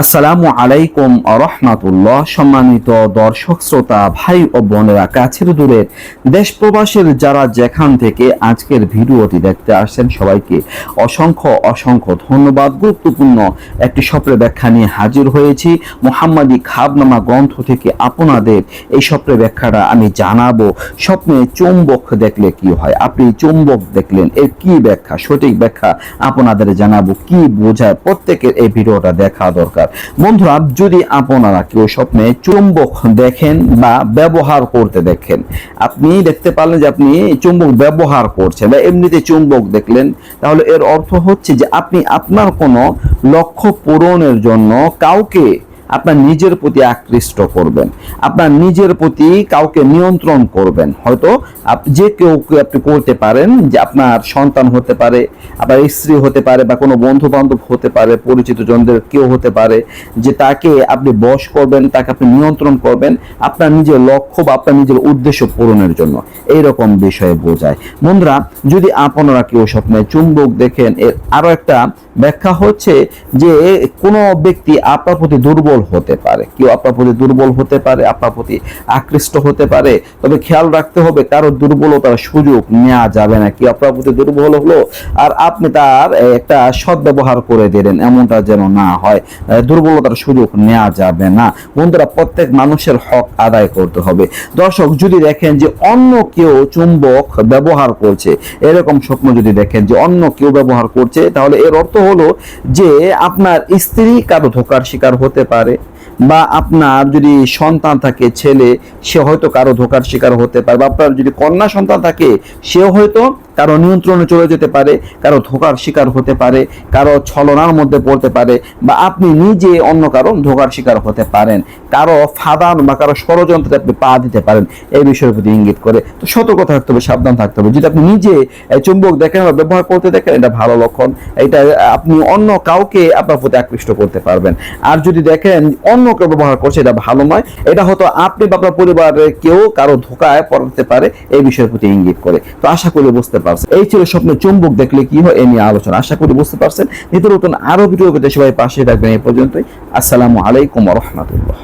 আসসালামু আলাইকুম রহমাতুল্লাহ। সম্মানিত দর্শক, শ্রোতা, ভাই ও বোনেরা, কাছের দূরের দেশ প্রবাসের যারা যেখান থেকে আজকের ভিডিওটি দেখতে আসছেন, সবাইকে অসংখ্য অসংখ্য ধন্যবাদ। গুরুত্বপূর্ণ একটি স্বপ্নের ব্যাখ্যা নিয়ে হাজির হয়েছি। মোহাম্মদী খাবনামা গ্রন্থ থেকে আপনাদের এই স্বপ্নের ব্যাখ্যাটা আমি জানাব। স্বপ্নে চুম্বক দেখলে কি হয়? আপনি চুম্বক দেখলেন, এর কি ব্যাখ্যা? সঠিক ব্যাখ্যা আপনাদের জানাব। কি বোঝায়? প্রত্যেকের এই ভিডিওটা দেখা দরকার। বন্ধুরা, যদি আপনারা কেউ স্বপ্নে চুম্বক দেখেন বা ব্যবহার করতে দেখেন, আপনি দেখতে পারলেন যে আপনি চুম্বক ব্যবহার করছেন বা এমনিতে চুম্বক দেখলেন, তাহলে এর অর্থ হচ্ছে যে আপনি আপনার কোনো লক্ষ্য পূরণের জন্য কাউকে আপনার নিজের প্রতি আকৃষ্ট করবেন। আপনার নিজের প্রতি কাউকে নিয়ন্ত্রণ করবেন। হয়তো যে কেউ আপনি করতে পারেন যে আপনার সন্তান হতে পারে, আপনার স্ত্রী হতে পারে বা কোনো বন্ধু বান্ধব হতে পারে, পরিচিত জনদের কেউ হতে পারে যে তাকে আপনি বশ করবেন, তাকে আপনি নিয়ন্ত্রণ করবেন আপনার নিজের লক্ষ্য বা আপনার নিজের উদ্দেশ্য পূরণের জন্য। এইরকম বিষয়ে বোঝায়। বন্ধুরা, যদি আপনারা কেউ স্বপ্নে চুম্বক দেখেন, এর আরও একটা ব্যাখ্যা হচ্ছে যে কোনো ব্যক্তি আপনার প্রতি দুর্বল হতে পারে। কেউ আপনার প্রতি দুর্বল হতে পারে, আপনার প্রতি আকৃষ্ট হতে পারে। তবে খেয়াল রাখতে হবে, কারও দুর্বলতার সুযোগ নেওয়া যাবে না। কেউ আপনার প্রতি দুর্বল হলো আর আপনি তার একটা সদ্ব্যবহার করে দিলেন, এমনটা যেন না হয়। দুর্বলতার সুযোগ নেওয়া যাবে না। বন্ধুরা, প্রত্যেক মানুষের হক আদায় করতে হবে। দর্শক, যদি দেখেন যে অন্য কেউ চুম্বক ব্যবহার করছে, এরকম স্বপ্ন যদি দেখেন যে অন্য কেউ ব্যবহার করছে, তাহলে এর অর্থ হলো যে আপনার স্ত্রী কারও ধোকার শিকার হতে পারে বা আপনার যদি সন্তান থাকে, ছেলে, সে হয়তো কারও ধোকার শিকার হতে পারে বা আপনার যদি কন্যা সন্তান থাকে, সেও হয়তো কারও নিয়ন্ত্রণে চলে যেতে পারে, কারও ধোকার শিকার হতে পারে, কারও ছলনার মধ্যে পড়তে পারে বা আপনি নিজে অন্য কারও ধোকার শিকার হতে পারেন। কারও ফাদান বা কারও ষড়যন্ত্রে আপনি পা দিতে পারেন, এই বিষয়ের প্রতি ইঙ্গিত করে। তো সতর্ক থাকতে হবে, সাবধান থাকতে হবে। যদি আপনি নিজে চুম্বক দেখেন বা ব্যবহার করতে দেখেন, এটা ভালো লক্ষণ। এটা আপনি অন্য কাউকে আপনার প্রতি আকৃষ্ট করতে পারবেন। আর যদি দেখেন অন্য কেউ ব্যবহার করছে, এটা ভালো নয়। এটা হয়তো আপনি বা আপনার পরিবারের কেউ কারও ধোকায় পড়াতে পারে, এই বিষয়ের প্রতি ইঙ্গিত করে। তো আশা করি বুঝতে পারছেন। এই ছিল স্বপ্নে চুম্বক দেখলে কি হয়, এ নিয়ে আলোচনা। আশা করি বুঝতে পারছেন। নিত্য নতুন আরও ভিডিও পেতে সবাই পাশে থাকবেন এই পর্যন্তই। আসসালামু আলাইকুম রহমতুল্লাহ।